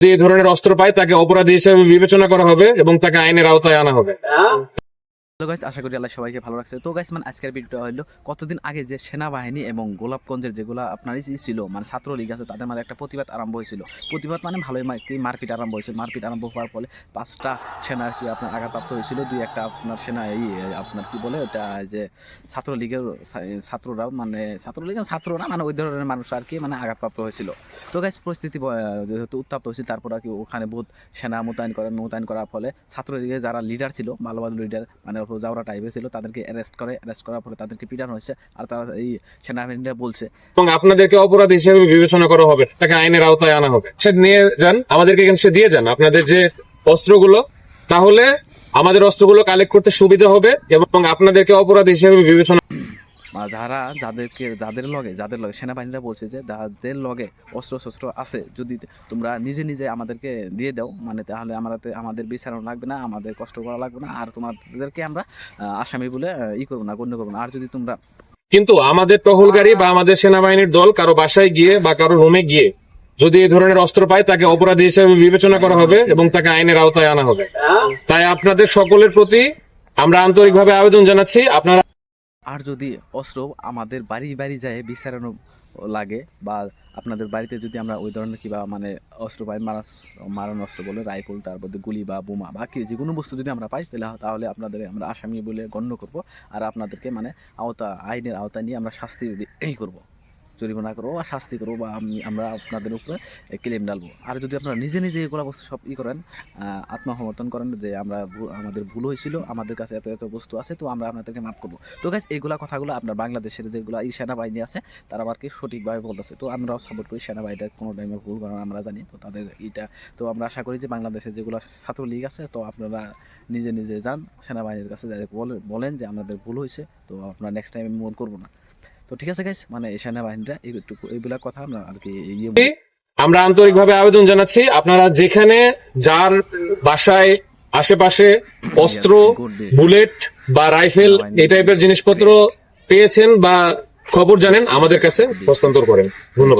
যদি ধরনের অস্ত্র পায়, তাকে অপরাধী হিসেবে বিবেচনা করা হবে এবং তাকে আইনের আওতায় আনা হবে। তো গাইস আশা করি আল্লাহ সবাইকে ভালো রাখছে। তো গাইস মানে আজকের ভিডিওটা হলো, কতদিন আগে যে সেনাবাহিনী এবং গোলাপগঞ্জের যেগুলো আপনার ছিল মানে ছাত্রলীগ আছে, তাদের মানে একটা প্রতিবাদ আরম্ভ হয়েছিল। প্রতিবাদ মানে ভালোই মারপিট আরম্ভ হয়েছিল মারপিট আরম্ভ হওয়ার ফলে পাঁচটা সেনা আর কি আপনার আঘাতপ্রাপ্ত হয়েছিল। দুই একটা আপনার সেনা এই আপনার কি বলে ওটা, যে ছাত্রলীগের ছা- ছাত্ররাও মানে ছাত্রলীগের ছাত্ররা মানে ওই ধরনের মানুষ আর কি মানে আঘাতপ্রাপ্ত হয়েছিল। তো গাইস পরিস্থিতি যেহেতু উত্তাপ্ত হয়েছে, তারপর আর কি ওখানে বহুত সেনা মোতায়েন করেন মোতায়েন করার ফলে ছাত্রলীগের যারা লিডার ছিল ভালো ভালো লিডার মানে যাওরা টাইপে ছিল, তাদেরকে অ্যারেস্ট করে অ্যারেস্ট করার পরে তাদেরকে পিটানো হয়েছে আর তারা এই সেনাবাহিনীরা বলছে। এবং আপনাদেরকে অপরাধী হিসেবে বিবেচনা করা হবে, তাকে আইনের আওতায় আনা হবে। সে নিয়ে যান, আমাদেরকে এখানে সে দিয়ে যান। আপনাদের যে অস্ত্রগুলো, তাহলে আমাদের অস্ত্রগুলো কালেক্ট করতে সুবিধা হবে এবং আপনাদেরকে অপরাধ হিসেবে বিবেচনা বা যারা যাদেরকে, যাদের লগে যাদের লগে, সেনাবাহিনীরা বলছে যে যাদের লগে অস্ত্র শস্ত্র আছে, যদি তোমরা নিজে নিজে আমাদেরকে দিয়ে দাও মানে তাহলে আমাদের আমাদের বিচারণ লাগবে না, আমাদের কষ্ট করা লাগবে না, আর তোমাদেরকে আমরা আসামি বলে ই করব না, গণ্য করব না। আর যদি তোমরা কিন্তু আমাদের টহলকারী বা আমাদের সেনাবাহিনীর দল কারও বাসায় গিয়ে বা কারও রুমে গিয়ে যদি এই ধরনের অস্ত্র পায়, তাকে অপরাধী হিসেবে বিবেচনা করা হবে এবং তাকে আইনের আওতায় আনা হবে। তাই আপনাদের সকলের প্রতি আমরা আন্তরিকভাবে আবেদন জানাচ্ছি। আপনারা আর যদি অস্ত্র আমাদের বাড়ি বাড়ি যায় বিচারানো লাগে বা আপনাদের বাড়িতে যদি আমরা ওই ধরনের কিবা মানে অস্ত্র পাই মারা মারানো অস্ত্র বলে, রাইফেল, তার মধ্যে গুলি বা বোমা বা কি, যে কোনো বস্তু যদি আমরা পাই, তাহলে তাহলে আপনাদের আমরা আসামি বলে গণ্য করব। আর আপনাদেরকে মানে আওতা, আইনের আওতা নিয়ে আমরা শাস্তি এই করব। জরিমানা করব বা শাস্তি করব বা আমি- আমরা আপনাদের উপরে ক্লেম ডালবো আর যদি আপনারা নিজে নিজে এগুলো বস্তু সব ই করেন আত্মসমর্থন করেন যে আমরা আমাদের ভুল হয়েছিল, আমাদের কাছে এত এত বস্তু আছে, তো আমরা আপনাদেরকে মাফ করব। তো গাছ এইগুলা কথাগুলো আপনার বাংলাদেশের যেগুলো এই সেনাবাহিনী আছে, তারা আবার কি সঠিকভাবে বলতেছে। তো আমরাও সাপোর্ট করি সেনাবাহিনীটা কোনো টাইমে ভুল করেন আমরা জানি। তো তাদের এইটা তো আমরা আশা করি যে বাংলাদেশের যেগুলো ছাত্রলীগ আছে, তো আপনারা নিজে নিজে যান, সেনাবাহিনীর কাছে বলেন যে আমাদের ভুল হয়েছে, তো আপনারা নেক্সট টাইম মন করব না। তো ঠিক আছে গাইস মানে এই একটু এইগুলা কথা আমরা আর কি আমরা আন্তরিকভাবে আবেদন জানাচ্ছি আপনারা যেখানে যার বাসায় আশেপাশে অস্ত্র বুলেট বা রাইফেল এই টাইপের জিনিসপত্র পেয়েছেন বা খবর জানেন আমাদের কাছে হস্তান্তর করেন। ধন্যবাদ।